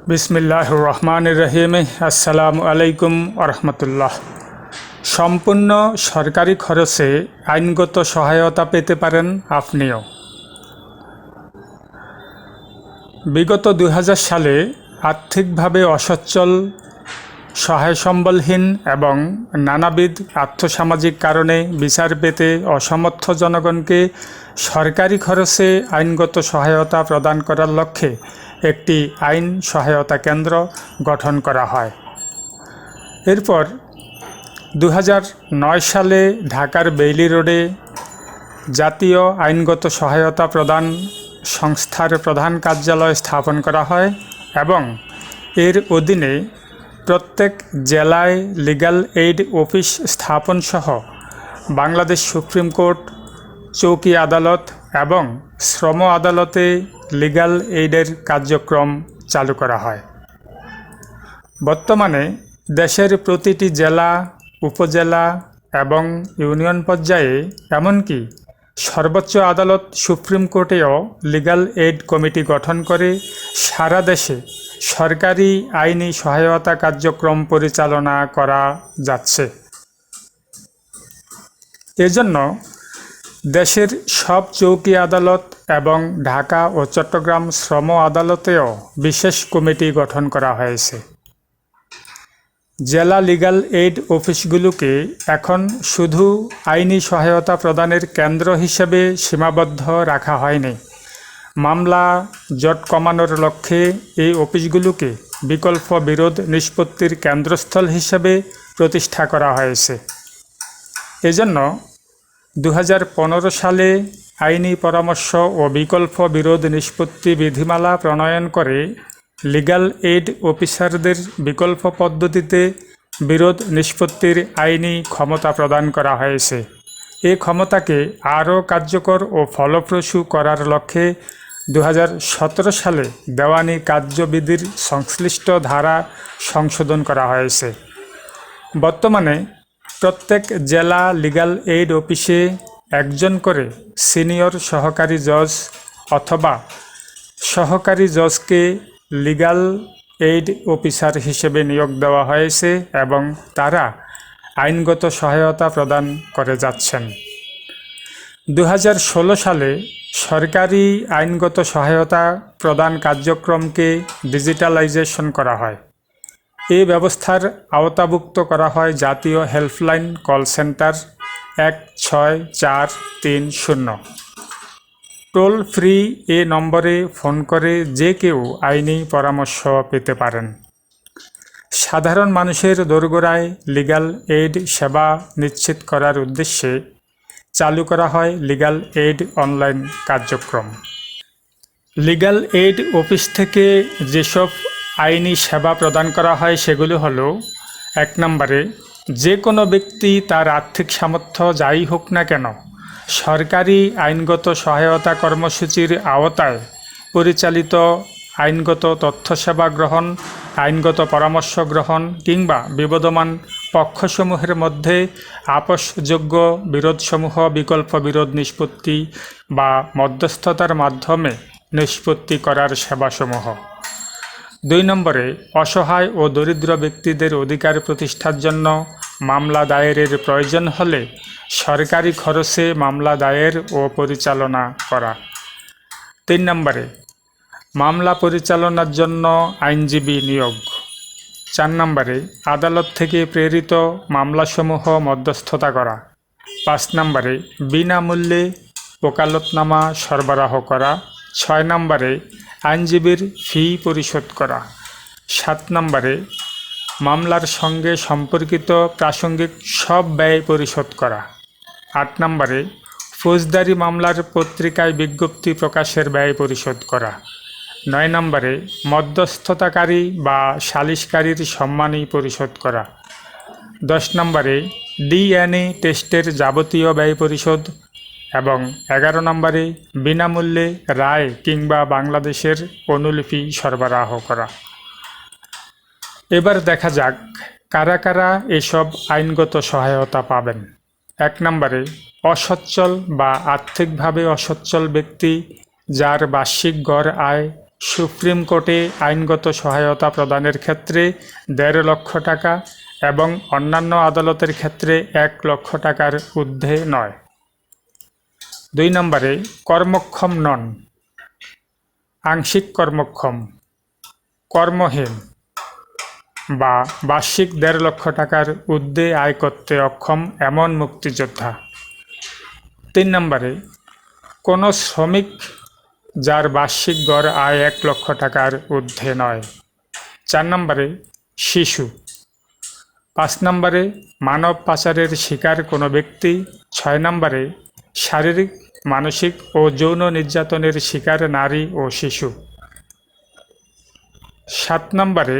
বিসমিল্লাহ রহমান রহিম আসসালামু আলাইকুম আরহামতুল্লাহ সম্পূর্ণ সরকারি খরচে আইনগত সহায়তা পেতে পারেন আপনিও। বিগত দু হাজার সালে আর্থিকভাবে অসচ্ছল সহায় সম্বলহীন এবং নানাবিধ আর্থসামাজিক কারণে বিচার পেতে অসমর্থ জনগণকে সরকারি খরচে আইনগত সহায়তা প্রদান করার লক্ষ্যে একটি আইন সহায়তা কেন্দ্র গঠন করা হয়। এরপর দু হাজার নয় সালে ঢাকার বেইলি রোডে জাতীয় আইনগত সহায়তা প্রদান সংস্থার প্রধান কার্যালয় স্থাপন করা হয় এবং এর অধীনে প্রত্যেক জেলায় লিগ্যাল এইড অফিস স্থাপন সহ বাংলাদেশ সুপ্রিম কোর্ট চৌকি আদালত এবং শ্রম আদালতে লিগ্যাল এইডের কার্যক্রম চালু করা হয়। বর্তমানে দেশের প্রতিটি জেলা, উপজেলা এবং ইউনিয়ন পর্যায়ে এমনকি সর্বোচ্চ আদালত সুপ্রিম কোর্টেও লিগ্যাল এইড কমিটি গঠন করে সারা দেশে সরকারি আইনি সহায়তা কার্যক্রম পরিচালনা করা যাচ্ছে। এজন্য দেশের সব চৌকি আদালত এবং ঢাকা ও চট্টগ্রাম শ্রম আদালতেও বিশেষ কমিটি গঠন করা হয়েছে। জেলা লিগ্যাল এইড অফিসগুলোকে এখন শুধু আইনি সহায়তা প্রদানের কেন্দ্র হিসেবে সীমাবদ্ধ রাখা হয়নি। মামলা জট কমানোর লক্ষ্যে এই অফিসগুলোকে বিকল্প বিরোধ নিষ্পত্তির কেন্দ্রস্থল হিসেবে প্রতিষ্ঠা করা হয়েছে। এজন্য দু হাজার পনেরো সালে আইনি পরামর্শ ও বিকল্প বিরোধ নিষ্পত্তি বিধিমালা প্রণয়ন করে লিগ্যাল এইড অফিসারদের বিকল্প পদ্ধতিতে বিরোধ নিষ্পত্তির আইনি ক্ষমতা প্রদান করা হয়েছে। এ ক্ষমতাকে আরও কার্যকর ও ফলপ্রসূ করার লক্ষ্যে দু হাজার সতেরো সালে দেওয়ানি কার্যবিধির সংশ্লিষ্ট ধারা সংশোধন করা হয়েছে। বর্তমানে প্রত্যেক জেলা লিগাল এইড অফিসে একজন করে সিনিয়র সহকারী জজ অথবা সহকারী জজকে লিগ্যাল এইড অফিসার হিসেবে নিয়োগ দেওয়া হয়েছে এবং তারা আইনগত সহায়তা প্রদান করে যাচ্ছেন। দু হাজার ষোলো সালে সরকারি আইনগত সহায়তা প্রদান কার্যক্রমকে ডিজিটালাইজেশন করা হয়। এই ব্যবস্থার আওতাভুক্ত করা হয় জাতীয় হেল্পলাইন কল সেন্টার এক ছয় চার তিন শূন্য। টোল ফ্রি এ নম্বরে ফোন করে যে কেউ আইনি পরামর্শ পেতে পারেন। সাধারণ মানুষের দোরগোড়ায় লিগ্যাল এইড সেবা নিশ্চিত করার উদ্দেশ্যে চালু করা হয় লিগ্যাল এইড অনলাইন কার্যক্রম। লিগ্যাল এইড অফিস থেকে যেসব আইনি সেবা প্রদান করা হয় সেগুলো হলো, এক নম্বরে, যে কোনো ব্যক্তি তার আর্থিক সামর্থ্য যাই হোক না কেন, সরকারি আইনগত সহায়তা কর্মসূচির আওতায় পরিচালিত আইনগত তথ্য সেবা গ্রহণ, আইনগত পরামর্শ গ্রহণ কিংবা বিবদমান পক্ষসমূহের মধ্যে আপসযোগ্য বিরোধসমূহ, বিকল্প বিরোধ নিষ্পত্তি বা মধ্যস্থতার মাধ্যমে নিষ্পত্তি করার সেবাসমূহ। দুই নম্বরে, অসহায় ও দরিদ্র ব্যক্তিদের অধিকার প্রতিষ্ঠার জন্য মামলা দায়েরের প্রয়োজন হলে সরকারি খরচে মামলা দায়ের ও পরিচালনা করা। তিন নম্বরে, মামলা পরিচালনার জন্য আইনজীবী নিয়োগ। চার নম্বরে, আদালত থেকে প্রেরিত মামলাসমূহ মধ্যস্থতা করা। পাঁচ নম্বরে, বিনামূল্যে ওকালতনামা সরবরাহ করা। ছয় নম্বরে আইনজীবীর ফি পরিশোধ করা। সাত নম্বরে মামলার সঙ্গে সম্পর্কিত প্রাসঙ্গিক সব ব্যয় পরিশোধ করা। আট নম্বরে ফৌজদারি মামলার পত্রিকায় বিজ্ঞপ্তি প্রকাশের ব্যয় পরিশোধ করা। নয় নম্বরে মধ্যস্থতাকারী বা সালিশকারীর সম্মানী পরিশোধ করা। দশ নম্বরে ডিএনএ টেস্টের যাবতীয় ব্যয় পরিশোধ এবং এগারো নম্বরে বিনামূল্যে রায় কিংবা বাংলাদেশের অনুলিপি সরবরাহ করা। এবার দেখা যাক কারা কারা এসব আইনগত সহায়তা পাবেন। এক নম্বরে, অসচ্ছল বা আর্থিকভাবে অসচ্ছল ব্যক্তি যার বার্ষিক গড় আয় সুপ্রিম কোর্টে আইনগত সহায়তা প্রদানের ক্ষেত্রে দেড় লক্ষ টাকা এবং অন্যান্য আদালতের ক্ষেত্রে এক লক্ষ টাকার ঊর্ধ্বে নয়। দুই নম্বরে, কর্মক্ষম নন। আংশিক কর্মক্ষম। কর্মহীন। বা বার্ষিক দেড় লক্ষ টাকার ঊর্ধ্বে আয় করতে অক্ষম এমন মুক্তিযোদ্ধা। তিন নম্বরে, কোনো শ্রমিক যার বার্ষিক গড় আয় এক লক্ষ টাকার ঊর্ধ্বে নয়। চার নম্বরে, শিশু। পাঁচ নম্বরে, মানব পাচারের শিকার কোনো ব্যক্তি। ছয় নম্বরে শারীরিক, মানসিক ও যৌন নির্যাতনের শিকার নারী ও শিশু। সাত নম্বরে,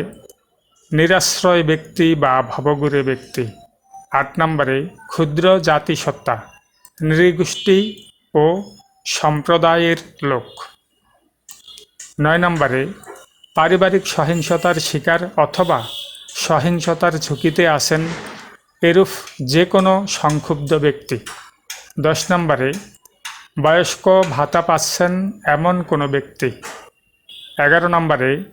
নিরাশ্রয় ব্যক্তি বা ভবগুরে ব্যক্তি। আট নম্বরে, ক্ষুদ্র জাতিসত্তা, নৃগোষ্ঠী ও সম্প্রদায়ের লোক। নয় নম্বরে, পারিবারিক সহিংসতার শিকার অথবা সহিংসতার ঝুঁকিতে আসেন এরূপ যে কোনো সংক্ষুব্ধ ব্যক্তি। দশ নম্বরে, বয়স্ক ভাতা পাচ্ছেন এমন কোনো ব্যক্তি। এগারো নম্বরে,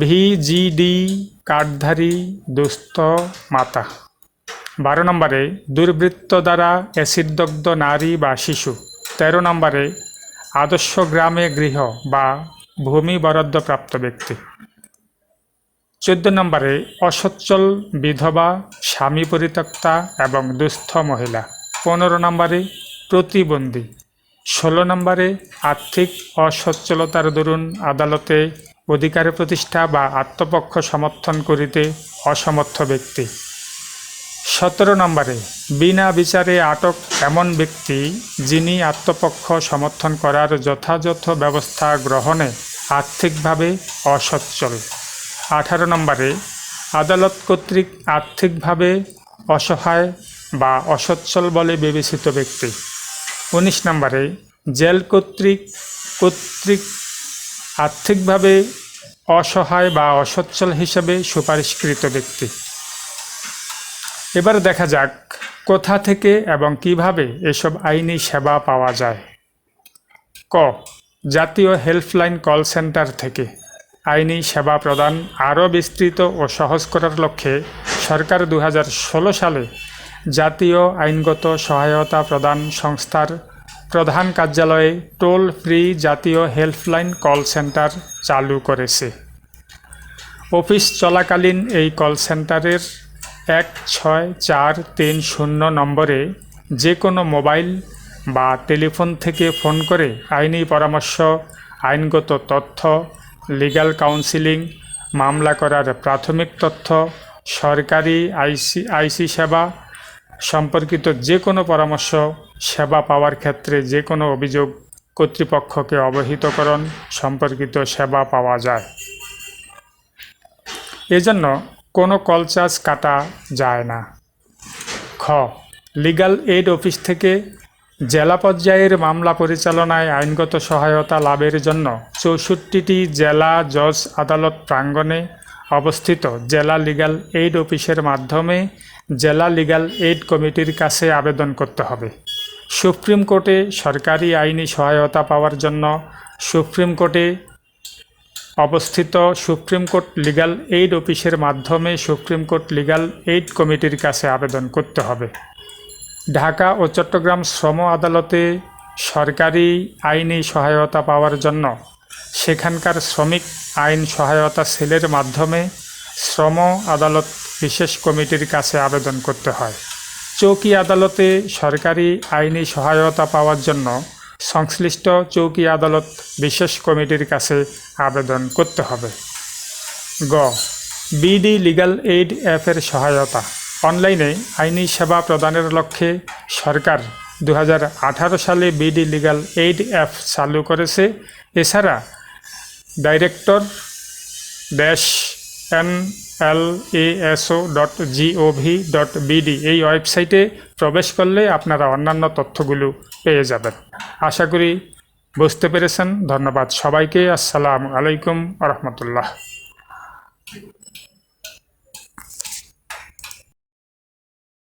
ভিজিডি কার্ডধারী দুস্থ মাতা। বারো নম্বরে, দুর্বৃত্ত দ্বারা অ্যাসিডদগ্ধ নারী বা শিশু। তেরো নম্বরে, আদর্শ গ্রামে গৃহ বা ভূমি বরাদ্দপ্রাপ্ত ব্যক্তি। চোদ্দ নম্বরে, অসচ্ছল বিধবা, স্বামী পরিত্যক্তা এবং দুস্থ মহিলা। পনেরো নম্বরে প্রতিবন্ধী। ষোলো নম্বরে আর্থিক অসচ্ছলতার দরুন আদালতে অধিকার প্রতিষ্ঠা বা আত্মপক্ষ সমর্থন করিতে অসমর্থ ব্যক্তি। সতেরো নম্বরে বিনা বিচারে আটক এমন ব্যক্তি যিনি আত্মপক্ষ সমর্থন করার যথাযথ ব্যবস্থা গ্রহণে আর্থিকভাবে অসচ্ছল। আঠারো নম্বরে আদালত কর্তৃক আর্থিকভাবে অসহায় বা অসচ্ছল বলে বিবেচিত ব্যক্তি। উনিশ নম্বরে, জেল কর্তৃক কর্তৃক আর্থিকভাবে অসহায় বা অসচ্ছল হিসেবে সুপারিশকৃত ব্যক্তি। এবার দেখা যাক কোথা থেকে এবং কীভাবে এসব আইনি সেবা পাওয়া যায়। ক, জাতীয় হেল্পলাইন কল সেন্টার থেকে আইনি সেবা প্রদান আরও বিস্তৃত ও সহজ করার লক্ষ্যে সরকার দু হাজার ষোলো সালে জাতীয় আইনগত সহায়তা প্রদান সংস্থার প্রধান কার্যালয়ে টোল ফ্রি জাতীয় হেল্পলাইন কল সেন্টার চালু করেছে। অফিস চলাকালীন এই কল সেন্টারের এক ছয় চার তিন শূন্য নম্বরে যে কোনো মোবাইল বা টেলিফোন থেকে ফোন করে আইনি পরামর্শ, আইনগত তথ্য লিগ্যাল কাউন্সিলিং, মামলা করার প্রাথমিক তথ্য, সরকারি আইসি আইসি সেবা সম্পর্কিত যে কোনো পরামর্শ, সেবা পাওয়ার ক্ষেত্রে যে কোনো অভিযোগ কর্তৃপক্ষকে অবহিতকরণ সম্পর্কিত সেবা পাওয়া যায়। এজন্য কোনো কল চার্জ কাটা যায় না। খ লিগ্যাল এইড অফিস থেকে জেলা পর্যায়ের মামলা পরিচালনায় আইনগত সহায়তা লাভের জন্য চৌষট্টিটি জেলা জজ আদালত প্রাঙ্গণে অবস্থিত জেলা লিগ্যাল এইড অফিসের মাধ্যমে জেলা লিগ্যাল এইড কমিটির কাছে আবেদন করতে হবে। সুপ্রিম কোর্টে সরকারি আইনি সহায়তা পাওয়ার জন্য সুপ্রিম কোর্টে অবস্থিত সুপ্রিম কোর্ট লিগ্যাল এইড অফিসের মাধ্যমে সুপ্রিম কোর্ট লিগ্যাল এইড কমিটির কাছে আবেদন করতে হবে। ঢাকা ও চট্টগ্রাম শ্রম আদালতে সরকারি আইনি সহায়তা পাওয়ার জন্য সেখানকার শ্রমিক আইন সহায়তা সেলের মাধ্যমে শ্রম আদালত বিশেষ কমিটির কাছে আবেদন করতে হয়। চৌকি আদালতে সরকারি আইনি সহায়তা পাওয়ার জন্য সংশ্লিষ্ট চৌকি আদালত বিশেষ কমিটির কাছে আবেদন করতে হবে। গ, বিডি লিগ্যাল এইড অ্যাপের সহায়তা। অনলাইনে আইনি সেবা প্রদানের লক্ষ্যে সরকার দু হাজার আঠারো সালে বিডি লিগ্যাল এইড অ্যাপ চালু করেছে। এছাড়া director dash N L ASO dot GOV dot BD এই ওয়েবসাইটে প্রবেশ করলে আপনারা অন্যান্য তথ্যগুলো পেয়ে যাবেন। আশা করি বুঝতে পেরেছেন। ধন্যবাদ সবাইকে। আসসালামু আলাইকুম রহমতুল্লাহ।